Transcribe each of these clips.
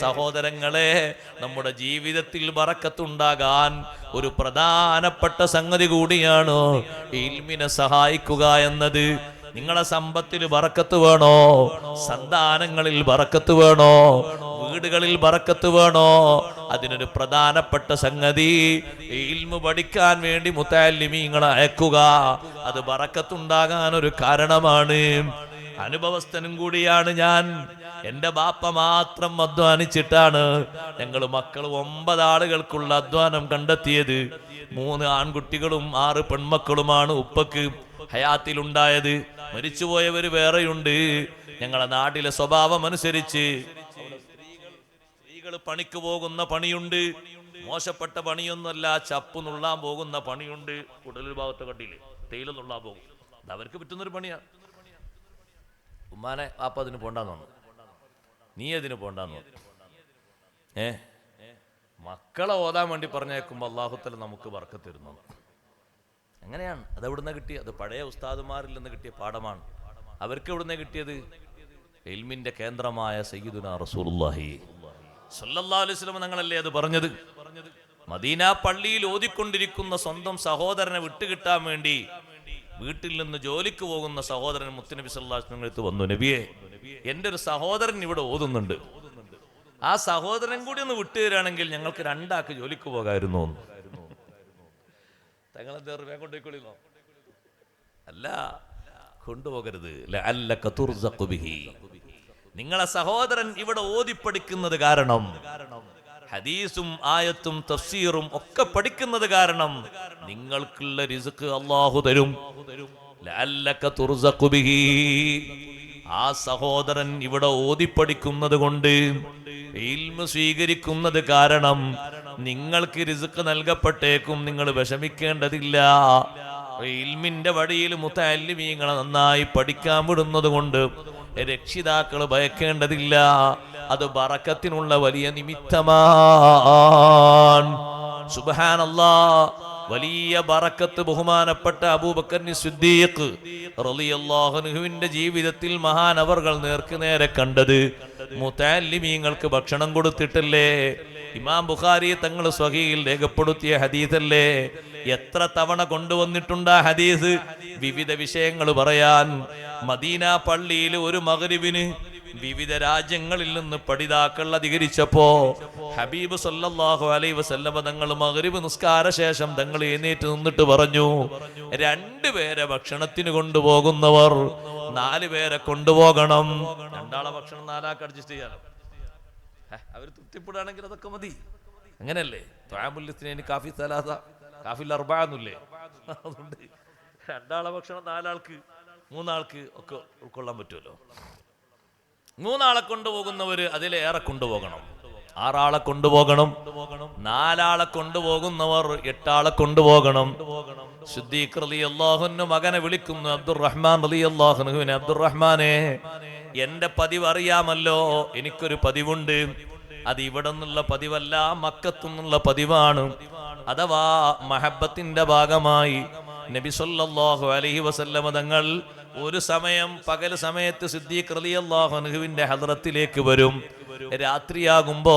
സഹോദരങ്ങളെ നമ്മുടെ ജീവിതത്തിൽ വറക്കത്തുണ്ടാകാൻ ഒരു പ്രധാനപ്പെട്ട സംഗതി കൂടിയാണ് ഇൽമിനെ സഹായിക്കുക എന്നത്. നിങ്ങളെ സമ്പത്തിൽ വറക്കത്ത് വേണോ? സന്താനങ്ങളിൽ വറക്കത്ത് വേണോ? വീടുകളിൽ വറക്കത്ത് വേണോ? അതിനൊരു പ്രധാനപ്പെട്ട സംഗതി ഇൽമു പഠിക്കാൻ വേണ്ടി മുത്താലിമീങ്ങളെ അയക്കുക. അത് വറക്കത്തുണ്ടാകാൻ ഒരു കാരണമാണ്. അനുഭവസ്ഥനും കൂടിയാണ് ഞാൻ. എന്റെ ബാപ്പ മാത്രം അധ്വാനിച്ചിട്ടാണ് ഞങ്ങൾ മക്കൾ ഒമ്പത് ആളുകൾക്കുള്ള അധ്വാനം കണ്ടെത്തിയത്. മൂന്ന് ആൺകുട്ടികളും ആറ് പെൺമക്കളുമാണ് ഉപ്പക്ക് ഹയാത്തിലുണ്ടായത്. മരിച്ചുപോയവർ വേറെയുണ്ട്. ഞങ്ങളെ നാട്ടിലെ സ്വഭാവം അനുസരിച്ച് സ്ത്രീകൾ പണിക്ക് പോകുന്ന പണിയുണ്ട്. മോശപ്പെട്ട പണിയൊന്നുമല്ല ചപ്പ് നുള്ളാൻ പോകുന്ന പണിയുണ്ട്. കൂടുതൽ ഭാഗത്തെ കണ്ടില്ലേ? തേയില നുള്ളാൻ പോകും. അവർക്ക് പറ്റുന്നൊരു പണിയാണ് ഉമ്മാനെ വാപ്പ അതിന് പോണ്ടാന്ന് പറഞ്ഞു. നീ അതിന് പോണ്ടാന്ന് പറഞ്ഞു. ഏ? മക്കളെ ഓതാൻ വേണ്ടി പറഞ്ഞേക്കുമ്പോൾ അള്ളാഹുത്തല നമുക്ക് വർക്കത്തിരുന്നു അങ്ങനെയാണ് അത് എവിടുന്ന കിട്ടിയ? അത് പഴയ ഉസ്താദുമാരിൽ നിന്ന് കിട്ടിയ പാഠമാണ്. അവർക്ക് എവിടുന്ന കിട്ടിയത്? എൽമിന്റെ കേന്ദ്രമായ സയ്യിദുന റസൂലുള്ളാഹി. സല്ലല്ലാഹു അലൈഹി വസല്ലം ഞങ്ങളല്ലേ അത് പറഞ്ഞത്? മദീന പള്ളിയിൽ ഓതിക്കൊണ്ടിരിക്കുന്ന സ്വന്തം സഹോദരനെ വിട്ടുകിട്ടാൻ വേണ്ടി വീട്ടിൽ നിന്ന് ജോലിക്ക് പോകുന്ന സഹോദരൻ മുത്തുനബി അടുത്ത് വന്നു നബിയെ എന്റെ ഒരു സഹോദരൻ ഇവിടെ ഓതുന്നുണ്ട് ആ സഹോദരൻ കൂടി ഒന്ന് വിട്ടുതരാണെങ്കിൽ ഞങ്ങൾക്ക് രണ്ടാക്ക് ജോലിക്ക് പോകായിരുന്നു എന്ന്. തങ്ങളെന്താ അല്ല കൊണ്ടുപോകരുത്. നിങ്ങളെ സഹോദരൻ ഇവിടെ ഓതിപ്പടിക്കുന്നത് കാരണം ഹദീസും ആയത്തും തഫ്സീറും ഒക്കെ പഠിക്കുന്നത് കാരണം നിങ്ങൾക്കുള്ള റിസ്ക് അള്ളാഹു തരും. ആ സഹോദരൻ ഇവിടെ ഓതിപ്പടിക്കുന്നത് കൊണ്ട് ഇൽമ സ്വീകരിക്കുന്നത് കാരണം നിങ്ങൾക്ക് റിസ്ക് നൽകപ്പെട്ടേക്കും നിങ്ങൾ വിഷമിക്കേണ്ടതില്ല. ഇൽമിന്റെ വഴിയിൽ മുത്തല്ലിമീങ്ങളെ നന്നായി പഠിക്കാൻ വിടുന്നത് കൊണ്ട് രക്ഷിതാക്കൾ ഭയക്കേണ്ടതില്ല. അത് ബറക്കത്തിനുള്ള വലിയ നിമിത്തമാണ്. വലിയ ബറക്കത്ത് ബഹുമാനപ്പെട്ട അബൂബക്കർ സിദ്ദീഖ് റളിയല്ലാഹുവിന്റെ ജീവിതത്തിൽ മഹാനവർകൾ നേർക്ക് നേരെ കണ്ടത്. മുത്താലിമീങ്ങൾക്ക് ഭക്ഷണം കൊടുത്തിട്ടല്ലേ? ഇമാം ബുഖാരി തങ്ങൾ സ്വഹിയിൽ രേഖപ്പെടുത്തിയ ഹദീസല്ലേ? എത്ര തവണ കൊണ്ടുവന്നിട്ടുണ്ട് ആ ഹദീസ്? വിവിധ വിഷയങ്ങൾ പറയാൻ. മദീന പള്ളിയിൽ ഒരു മകരിവിന് വിവിധ രാജ്യങ്ങളിൽ നിന്ന് പഠിതാക്കൾ അധികരിച്ചപ്പോ ഹബീബ് സല്ലാഹു അലൈഹി വസല്ലമ തങ്ങൾ മകരിവ് നിസ്കാര ശേഷം തങ്ങൾ എഴുന്നേറ്റ് നിന്നിട്ട് പറഞ്ഞു രണ്ടുപേരെ ഭക്ഷണത്തിന് കൊണ്ടുപോകുന്നവർ നാല് പേരെ കൊണ്ടുപോകണം. രണ്ടാളെ ഭക്ഷണം നാലാക്ക് അഡ്ജസ്റ്റ് ചെയ്യാനോ അവർ തൃപ്തിപ്പെടുകയാണെങ്കിൽ അതൊക്കെ മതി. അങ്ങനെയല്ലേ? ത്വാമുല്യത്തിന് കാഫി സലാസ കാഫി അർബാന്നില്ലേ അതുകൊണ്ട് രണ്ടാളെ ഭക്ഷണം നാലാൾക്ക് മൂന്നാൾക്ക് ഒക്കെ ഉൾക്കൊള്ളാൻ പറ്റുമല്ലോ. മൂന്നാളെ കൊണ്ടുപോകുന്നവര് അതിലേറെ കൊണ്ടുപോകണം. ആറാളെ കൊണ്ടുപോകണം. നാലാളെ കൊണ്ടുപോകുന്നവർ എട്ടാളെ കൊണ്ടുപോകണം. സിദ്ദീഖ് റലി അള്ളാഹുന് മകനെ വിളിക്കുന്നു അബ്ദുറഹ്മാൻ റലി അള്ളാഹുനുവിനെ അബ്ദുറഹ്മാനെ എന്റെ പതിവ് അറിയാമല്ലോ എനിക്കൊരു പതിവുണ്ട്. അത് ഇവിടെ നിന്നുള്ള പതിവല്ല മക്കത്തു നിന്നുള്ള പതിവാണ്. അഥവാ മഹബത്തിന്റെ ഭാഗമായി നബി അലഹി അലൈഹി വസല്ലമ തങ്ങൾ ഒരു സമയം പകൽ സമയത്ത് സിദ്ദീഖ് റളിയല്ലാഹു അൻഹുവിന്റെ ഹദ്റത്തിലേക്ക് വരും. രാത്രിയാകുമ്പോ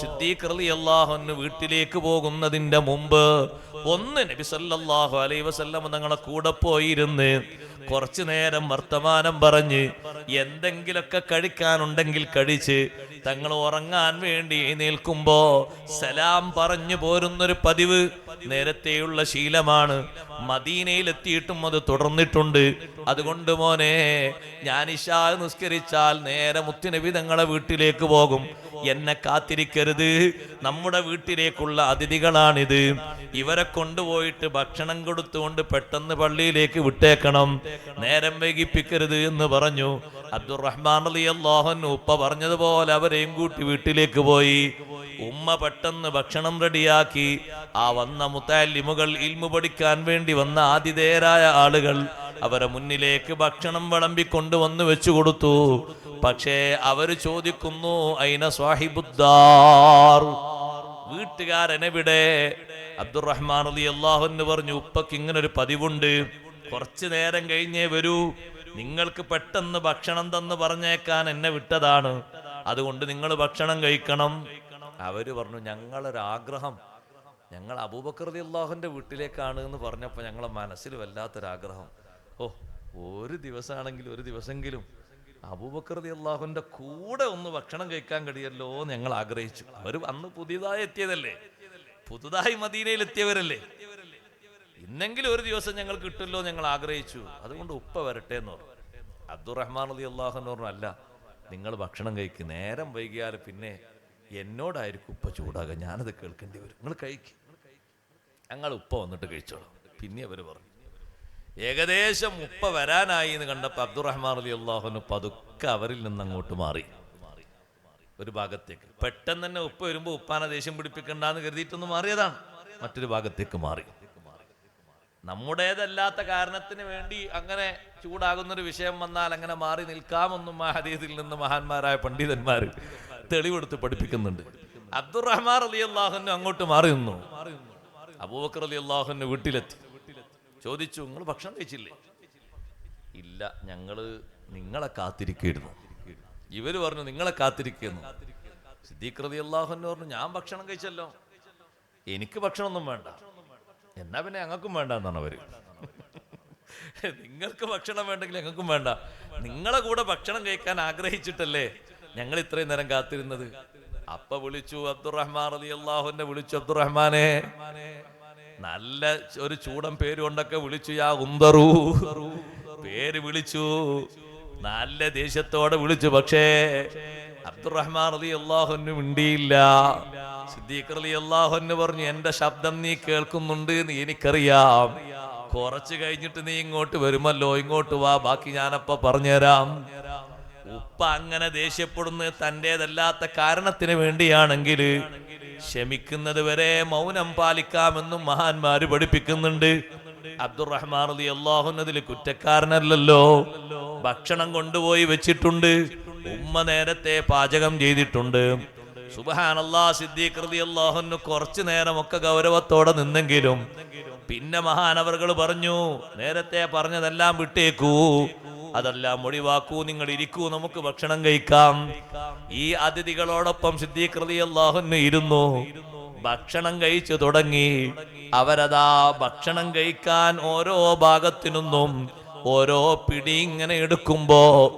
സിദ്ദീഖ് അൻഹു വീട്ടിലേക്ക് പോകുന്നതിന്റെ മുമ്പ് ഒന്ന് നബി സല്ലാഹു അലൈ വസല്ലം തങ്ങളെ കൂടെ പോയിരുന്ന് കുറച്ചു നേരം വർത്തമാനം പറഞ്ഞ് എന്തെങ്കിലൊക്കെ കഴിക്കാനുണ്ടെങ്കിൽ കഴിച്ച് തങ്ങൾ ഉറങ്ങാൻ വേണ്ടി നിൽക്കുമ്പോ സലാം പറഞ്ഞു പോരുന്നൊരു പതിവ് നേരത്തെയുള്ള ശീലമാണ്. മദീനയിലെത്തിയിട്ടും അത് തുടർന്നിട്ടുണ്ട്. അതുകൊണ്ട് മോനെ ഞാൻ ഇഷാ നിസ്കരിച്ചാൽ നേരെ മുത്തുനബി തങ്ങളെ വീട്ടിലേക്ക് പോകും. എന്നെ കാത്തിരിക്കരുത്. നമ്മുടെ വീട്ടിലേക്കുള്ള അതിഥികളാണിത്. ഇവരെ കൊണ്ടുപോയിട്ട് ഭക്ഷണം കൊടുത്തുകൊണ്ട് പെട്ടെന്ന് പള്ളിയിലേക്ക് വിട്ടേക്കണം. നേരം വൈകിപ്പിക്കരുത് എന്ന് പറഞ്ഞു. അബ്ദുറഹ്മാൻ അലി അള്ളാഹൻ ഉപ്പ പറഞ്ഞതുപോലെ അവരെയും കൂട്ടി വീട്ടിലേക്ക് പോയി. ഉമ്മ പെട്ടെന്ന് ഭക്ഷണം റെഡിയാക്കി. ആ വന്ന മുത്താലിമുകൾ ഇൽമു പഠിക്കാൻ വേണ്ടി വന്ന ആതിഥേയരായ ആളുകൾ അവരെ മുന്നിലേക്ക് ഭക്ഷണം വിളമ്പിക്കൊണ്ട് വന്നു വെച്ചു കൊടുത്തു. പക്ഷേ അവർ ചോദിക്കുന്നു അയിന സ്വാഹിബുദ്ദാർ വീട്ടുകാരനെവിടെ? അബ്ദുറഹ്മാൻ അലി അള്ളാഹു എന്ന് പറഞ്ഞു ഉപ്പക്ക് ഇങ്ങനെ ഒരു പതിവുണ്ട്. കുറച്ചു നേരം കഴിഞ്ഞേ വരൂ. നിങ്ങൾക്ക് പെട്ടെന്ന് ഭക്ഷണം തന്ന് പറഞ്ഞേക്കാൻ എന്നെ വിട്ടതാണ്. അതുകൊണ്ട് നിങ്ങൾ ഭക്ഷണം കഴിക്കണം. അവർ പറഞ്ഞു ഞങ്ങളൊരാഗ്രഹം ഞങ്ങൾ അബൂബക്കർ അള്ളാഹുന്റെ വീട്ടിലേക്കാണ് എന്ന് പറഞ്ഞപ്പോൾ ഞങ്ങളെ മനസ്സിൽ വല്ലാത്തൊരാഗ്രഹം. ഓ ഒരു ദിവസമാണെങ്കിലും ഒരു ദിവസമെങ്കിലും അബൂബക്കർ അള്ളാഹുന്റെ കൂടെ ഒന്ന് ഭക്ഷണം കഴിക്കാൻ കഴിയല്ലോ എന്ന് ഞങ്ങൾ ആഗ്രഹിച്ചു. അവർ അന്ന് പുതിയതായി എത്തിയതല്ലേ? പുതുതായി മദീനയിൽ എത്തിയവരല്ലേ? ഇന്നെങ്കിലും ഒരു ദിവസം ഞങ്ങൾ കിട്ടുമല്ലോ ഞങ്ങൾ ആഗ്രഹിച്ചു. അതുകൊണ്ട് ഉപ്പ വരട്ടെ എന്ന് പറഞ്ഞു. അബ്ദുറഹ്മാൻ അലി അള്ളാഹു എന്ന് പറഞ്ഞു അല്ല നിങ്ങൾ ഭക്ഷണം കഴിക്കും. നേരം വൈകിയാൽ പിന്നെ എന്നോടായിരിക്കും ഉപ്പ ചൂടാകുക. ഞാനത് കേൾക്കേണ്ടി വരും. നിങ്ങൾ കഴിക്കും. ഞങ്ങൾ ഉപ്പ വന്നിട്ട് കഴിച്ചോളാം. പിന്നെ അവർ പറഞ്ഞു. ഏകദേശം ഉപ്പ വരാനായി എന്ന് കണ്ടപ്പോൾ അബ്ദുറഹ്മാൻ അലി അള്ളാഹുന് പതുക്കെ അവരിൽ നിന്ന് അങ്ങോട്ട് മാറി. ഒരു ഭാഗത്തേക്ക്. പെട്ടെന്ന് തന്നെ ഉപ്പ വരുമ്പോൾ ഉപ്പാനെ ദേഷ്യം പിടിപ്പിക്കണ്ടെന്ന് കരുതിയിട്ടൊന്ന് മാറിയതാണ്. മറ്റൊരു ഭാഗത്തേക്ക് മാറി. നമ്മുടേതല്ലാത്ത കാരണത്തിന് വേണ്ടി അങ്ങനെ ചൂടാകുന്ന ഒരു വിഷയം വന്നാൽ അങ്ങനെ മാറി നിൽക്കാമെന്നും മഹദീദിൽ നിന്ന് മഹാന്മാരായ പണ്ഡിതന്മാർ തെളിവെടുത്ത് പഠിപ്പിക്കുന്നുണ്ട്. അബ്ദുറഹ്മാൻ അലി അള്ളാഹുന് അങ്ങോട്ട് മാറി നിന്നു. അബൂബക്കർ അലി അള്ളാഹുന് വീട്ടിലെത്തി. ചോദിച്ചു നിങ്ങൾ ഭക്ഷണം കഴിച്ചില്ലേ? ഇല്ല ഞങ്ങൾ നിങ്ങളെ കാത്തിരിക്കുന്നു ഇവർ പറഞ്ഞു നിങ്ങളെ കാത്തിരിക്കുന്നു സിദ്ദീഖ് റതി അള്ളാഹുന്ന് പറഞ്ഞു ഞാൻ ഭക്ഷണം കഴിച്ചല്ലോ. എനിക്ക് ഭക്ഷണമൊന്നും വേണ്ട. എന്നാ പിന്നെ ഞങ്ങൾക്കും വേണ്ട എന്നാണ് അവർ. നിങ്ങൾക്ക് ഭക്ഷണം വേണ്ടെങ്കിൽ ഞങ്ങൾക്കും വേണ്ട. നിങ്ങളെ കൂടെ ഭക്ഷണം കഴിക്കാൻ ആഗ്രഹിച്ചിട്ടല്ലേ ഞങ്ങൾ ഇത്രയും നേരം കാത്തിരുന്നത്? അപ്പ വിളിച്ചു അബ്ദുറഹ്മാൻ അലി അള്ളാഹുനെ വിളിച്ചു അബ്ദുറഹ്മാനെ നല്ല ഒരു ചൂടൻ പേര് കൊണ്ടൊക്കെ വിളിച്ചു യാ ഉന്തറു പേര് വിളിച്ചു. നല്ല ദേഷ്യത്തോടെ വിളിച്ചു. പക്ഷേ അബ്ദുറഹ്മാൻ അലി അള്ളാഹുന്നു മിണ്ടിയില്ല. സിദ്ദീഖ് അലി അള്ളാഹുന് പറഞ്ഞു എന്റെ ശബ്ദം നീ കേൾക്കുന്നുണ്ട് എന്ന് എനിക്കറിയാം. കുറച്ച് കഴിഞ്ഞിട്ട് നീ ഇങ്ങോട്ട് വരുമല്ലോ. ഇങ്ങോട്ട് വാ. ബാക്കി ഞാനപ്പ പറഞ്ഞുതരാം. ഉപ്പ അങ്ങനെ ദേഷ്യപ്പെടുന്നത് തന്റേതല്ലാത്ത കാരണത്തിന് വേണ്ടിയാണെങ്കിൽ ക്ഷമിക്കുന്നത് വരെ മൗനം പാലിക്കാമെന്നും മഹാന്മാര് പഠിപ്പിക്കുന്നുണ്ട്. അബ്ദുറഹ്മാൻ അലി അള്ളാഹുന്നതിൽ കുറ്റക്കാരനല്ലല്ലോ. ഭക്ഷണം കൊണ്ടുപോയി വെച്ചിട്ടുണ്ട്. ഉമ്മ നേരത്തെ പാചകം ചെയ്തിട്ടുണ്ട്. സുബഹാനല്ലാ സിദ്ദീഖ് റളി അള്ളാഹുന് കുറച്ചു നേരമൊക്കെ ഗൗരവത്തോടെ നിന്നെങ്കിലും. പിന്നെ മഹാനവറുകൾ പറഞ്ഞു നേരത്തെ പറഞ്ഞതെല്ലാം വിട്ടേക്കൂ. അതെല്ലാം ഒഴിവാക്കൂ നിങ്ങൾ ഇരിക്കൂ നമുക്ക് ഭക്ഷണം കഴിക്കാം. ഈ അതിഥികളോടൊപ്പം സിദ്ധീകൃതി റളി അള്ളാഹുന് ഇരുന്നു. ഭക്ഷണം കഴിച്ചു തുടങ്ങി. അവരതാ ഭക്ഷണം കഴിക്കാൻ ഓരോ ഭാഗത്തിനൊന്നും ഓരോ പിടി ഇങ്ങനെ എടുക്കുമ്പോ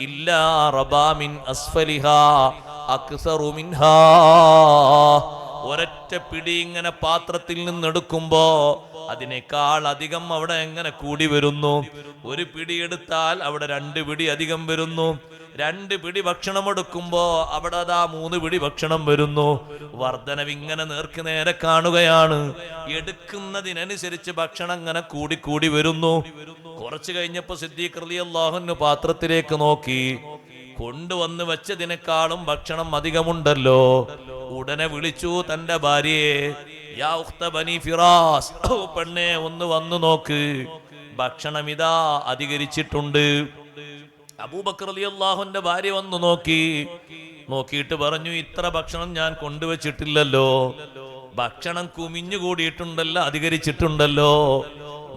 ഇല്ലാ റബാമിൻ അസ്ഫലിഹ അസ്ഫലിഹാ അക്സറു മിൻഹാ. ഒരൊറ്റ പിടി ഇങ്ങനെ പാത്രത്തിൽ നിന്നെടുക്കുമ്പോ അതിനേക്കാൾ അധികം അവിടെ എങ്ങനെ കൂടി വരുന്നു? ഒരു പിടി എടുത്താൽ അവിടെ രണ്ട് പിടി അധികം വരുന്നു. രണ്ട് പിടി ഭക്ഷണം എടുക്കുമ്പോ അവിടെ അതാ മൂന്ന് പിടി ഭക്ഷണം വരുന്നു. വർധനവ് ഇങ്ങനെ നേർക്ക് നേരെ കാണുകയാണ്. എടുക്കുന്നതിനനുസരിച്ച് ഭക്ഷണം ഇങ്ങനെ കൂടി കൂടി വരുന്നു. കുറച്ചു കഴിഞ്ഞപ്പോ സിദ്ദീഖ് അള്ളാഹുന് പാത്രത്തിലേക്ക് നോക്കി. കൊണ്ടുവന്ന് വെച്ചതിനേക്കാളും ഭക്ഷണം അധികമുണ്ടല്ലോ. ഉടനെ വിളിച്ചു തന്റെ ഭാര്യയെ യാ ഉഖ്ത ബനി ഫിറാസ് പെണ്ണെ ഒന്ന് വന്നു നോക്ക്. ഭക്ഷണം ഇതാ അധികരിച്ചിട്ടുണ്ട്. അബൂബക്കർ അലി അള്ളാഹുന്റെ ഭാര്യ വന്നു നോക്കി. നോക്കിയിട്ട് പറഞ്ഞു ഇത്ര ഭക്ഷണം ഞാൻ കൊണ്ടുവച്ചിട്ടില്ലല്ലോ. ഭക്ഷണം കുമിഞ്ഞു കൂടിയിട്ടുണ്ടല്ലോ അധികരിച്ചിട്ടുണ്ടല്ലോ.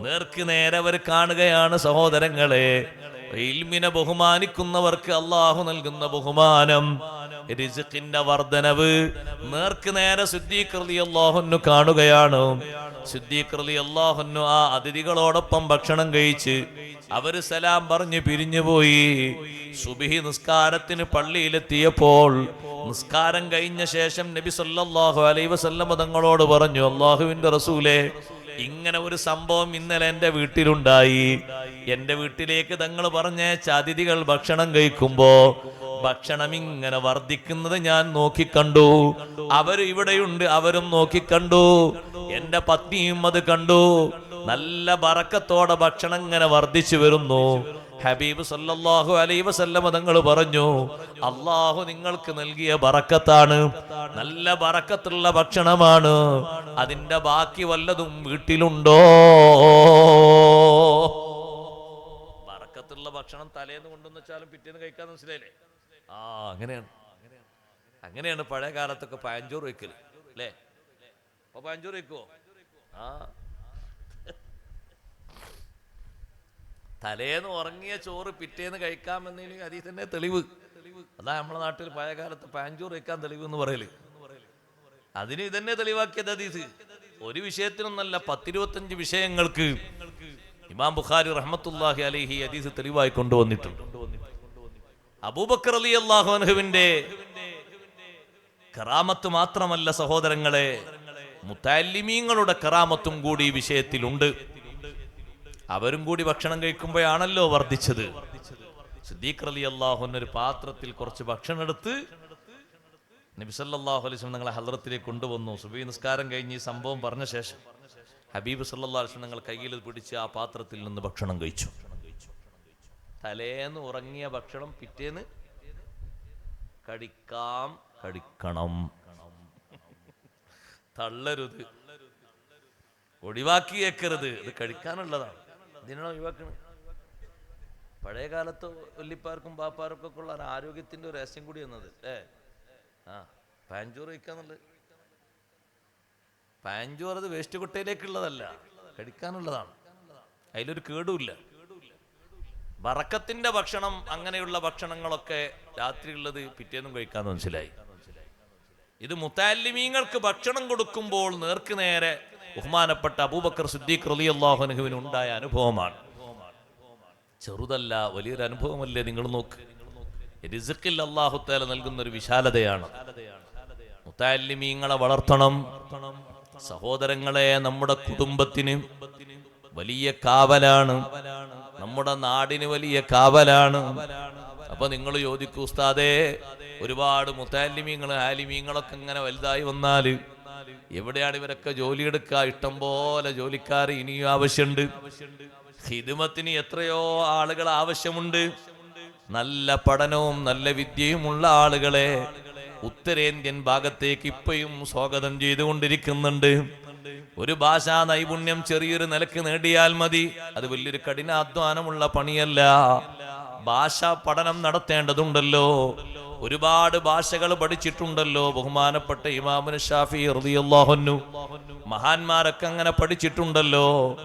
നേർക്ക് നേരെ അവർ കാണുകയാണ് സഹോദരങ്ങളെ. ഇൽമിനെ ബഹുമാനിക്കുന്നവർക്ക് അള്ളാഹു നൽകുന്ന ബഹുമാനം. റിസ്ഖിന്റെ വർധനവ് നേർക്ക് നേരെ സിദ്ദീഖ് അള്ളാഹുന്നു കാണുകയാണ്. സിദ്ദീഖ് അള്ളാഹുന്നു ആ അതിഥികളോടൊപ്പം ഭക്ഷണം കഴിച്ച് അവർ സലാം പറഞ്ഞ് പിരിഞ്ഞുപോയി സുബിഹി നിസ്കാരത്തിന് പള്ളിയിലെത്തിയപ്പോൾ നിസ്കാരം കഴിഞ്ഞ ശേഷം നബി സല്ലല്ലാഹു അലൈഹി വസല്ലം തങ്ങളോട് പറഞ്ഞു അള്ളാഹുവിന്റെ റസൂലെ ഇങ്ങനെ ഒരു സംഭവം ഇന്നലെ എന്റെ വീട്ടിലുണ്ടായി. എന്റെ വീട്ടിലേക്ക് തങ്ങൾ പറഞ്ഞ അതിഥികൾ ഭക്ഷണം കഴിക്കുമ്പോ ഭക്ഷണം ഇങ്ങനെ വർദ്ധിക്കുന്നത് ഞാൻ നോക്കിക്കണ്ടു. അവർ ഇവിടെയുണ്ട് അവരും നോക്കിക്കണ്ടു. എന്റെ പത്നിയും അത് കണ്ടു. നല്ല ബറക്കത്തോടെ ഭക്ഷണം ഇങ്ങനെ വർദ്ധിച്ചു വരുന്നു. ഹബീബ് സല്ലാഹു അലൈഹി വസല്ലമ തങ്ങൾ പറഞ്ഞു അള്ളാഹു നിങ്ങൾക്ക് നൽകിയ ബറക്കത്താണ് നല്ല ബറക്കത്തുള്ള ഭക്ഷണമാണ്. അതിന്റെ ബാക്കി വല്ലതും വീട്ടിലുണ്ടോ? ബറക്കത്തുള്ള ഭക്ഷണം തലേന്ന് കൊണ്ടുവന്ന് പിറ്റേന്ന് കഴിക്കാൻ മനസ്സിലായില്ലേ? ആ അങ്ങനെയാണ്. അങ്ങനെയാണ് പഴയ കാലത്തൊക്കെ പയഞ്ചോറ് വെക്കൽ അല്ലേ? അപ്പൊ പയഞ്ചോറ് വെക്കുവോ? ആ. തലേന്ന് ഉറങ്ങിയ ചോറ് പിറ്റേന്ന് കഴിക്കാമെന്നതിന് അതിൽ തന്നെ തെളിവ്. അതാ നമ്മളെ നാട്ടിൽ പഴയ കാലത്ത് പാഞ്ചോറ് വെക്കാൻ തെളിവ് എന്ന് പറയൽ. അതിന് ഇതന്നെ തെളിവാക്കിയത് അതീസ് ഒരു വിഷയത്തിനൊന്നല്ല പത്തിരുപത്തഞ്ച് വിഷയങ്ങൾക്ക് ഇമാം ബുഖാരി റഹ്മത്തുല്ലാഹി അലിഹി അതീസ് തെളിവായി കൊണ്ടുവന്നിട്ടുണ്ട്. അബൂബക്കർ അലി അള്ളാഹുവിന്റെ കറാമത്ത് മാത്രമല്ല സഹോദരങ്ങളെ മുത്താലിമീങ്ങളുടെ കറാമത്തും കൂടി ഈ വിഷയത്തിലുണ്ട്. അവരും കൂടി ഭക്ഷണം കഴിക്കുമ്പോഴാണല്ലോ വർദ്ധിച്ചത്. സിദ്ദീഖ് അലി അള്ളാഹുവിന് ഒരു പാത്രത്തിൽ കുറച്ച് ഭക്ഷണം എടുത്ത് നബി സല്ലല്ലാഹു അലൈഹി വസല്ലം നിങ്ങളെ ഹലറത്തിലേക്ക് കൊണ്ടുവന്നു. സുബി നിസ്കാരം കഴിഞ്ഞ് ഈ സംഭവം പറഞ്ഞ ശേഷം ഹബീബ് സല്ലാ വസല്ലം നിങ്ങൾ കയ്യിൽ പിടിച്ച് ആ പാത്രത്തിൽ നിന്ന് ഭക്ഷണം കഴിച്ചു. തലേന്ന് ഉറങ്ങിയ ഭക്ഷണം പിറ്റേന്ന് കടിക്കാം. കടിക്കണം. തള്ളരുത്. ഒഴിവാക്കിയേക്കരുത്. ഇത് കഴിക്കാനുള്ളതാണ് ഇതിനാണ് ഒഴിവാക്കുന്നത് പഴയ കാലത്ത് വല്ലിപ്പാർക്കും പാപ്പാർക്കും ഒക്കെ ഉള്ള ആരോഗ്യത്തിന്റെ ഒരു രഹസ്യം കൂടി എന്നത് ഏ? ആ പാഞ്ചോറ് കഴിക്കാന്നുള്ളത്. പാഞ്ചോറ് അത് വേസ്റ്റ് കുട്ടയിലേക്കുള്ളതല്ല. കഴിക്കാനുള്ളതാണ് അതിലൊരു കേടുമില്ല വറക്കത്തിന്റെ ഭക്ഷണം അങ്ങനെയുള്ള ഭക്ഷണങ്ങളൊക്കെ രാത്രിയുള്ളത് പിറ്റേന്നും കഴിക്കാൻ മനസ്സിലായി. ഇത് മുത്താലിമീങ്ങൾക്ക് ഭക്ഷണം കൊടുക്കുമ്പോൾ നേർക്ക് നേരെ ബഹുമാനപ്പെട്ട അബൂബക്കർ സുദ്ദീഖ് റലി അള്ളാഹുനുഹുവിന് ഉണ്ടായ അനുഭവമാണ്. ചെറുതല്ല വലിയൊരു അനുഭവമല്ലേ നിങ്ങൾ നോക്ക്. റിസിക്കിൽ അള്ളാഹുത്തേല നൽകുന്ന ഒരു വിശാലതയാണ്. മുത്താലിമീങ്ങളെ വളർത്തണം. സഹോദരങ്ങളെ നമ്മുടെ കുടുംബത്തിന് വലിയ കാവലാണ്. നമ്മുടെ നാടിന് വലിയ കാവലാണ്. അപ്പൊ നിങ്ങൾ ചോദിക്കൂ ഉസ്താദേ ഒരുപാട് മുത്താലിമീങ്ങൾ ആലിമീങ്ങളൊക്കെ ഇങ്ങനെ വലുതായി വന്നാൽ എവിടെയാണ് ഇവരൊക്കെ ജോലിയെടുക്കുക ഇഷ്ടം പോലെ ജോലിക്കാർ ഇനിയും ആവശ്യമുണ്ട്. ഹിദുമത്തിന് എത്രയോ ആളുകൾ ആവശ്യമുണ്ട്. നല്ല പഠനവും നല്ല വിദ്യയുമുള്ള ആളുകളെ ഉത്തരേന്ത്യൻ ഭാഗത്തേക്ക് ഇപ്പോഴും സ്വാഗതം ചെയ്തുകൊണ്ടിരിക്കുന്നുണ്ട്. ഒരു ഭാഷാ നൈപുണ്യം ചെറിയൊരു നിലയ്ക്ക് നേടിയാൽ മതി. അത് വലിയൊരു കഠിനാധ്വാനമുള്ള പണിയല്ല. ഭാഷാ പഠനം നടത്തേണ്ടതുണ്ടല്ലോ. ഒരുപാട് ഭാഷകൾ പഠിച്ചിട്ടുണ്ടല്ലോ. ബഹുമാനപ്പെട്ട ഇമാമുൻ ഷാഫി അൻഹു. മഹാന്മാരൊക്കെ അങ്ങനെ പഠിച്ചിട്ടുണ്ടല്ലോ.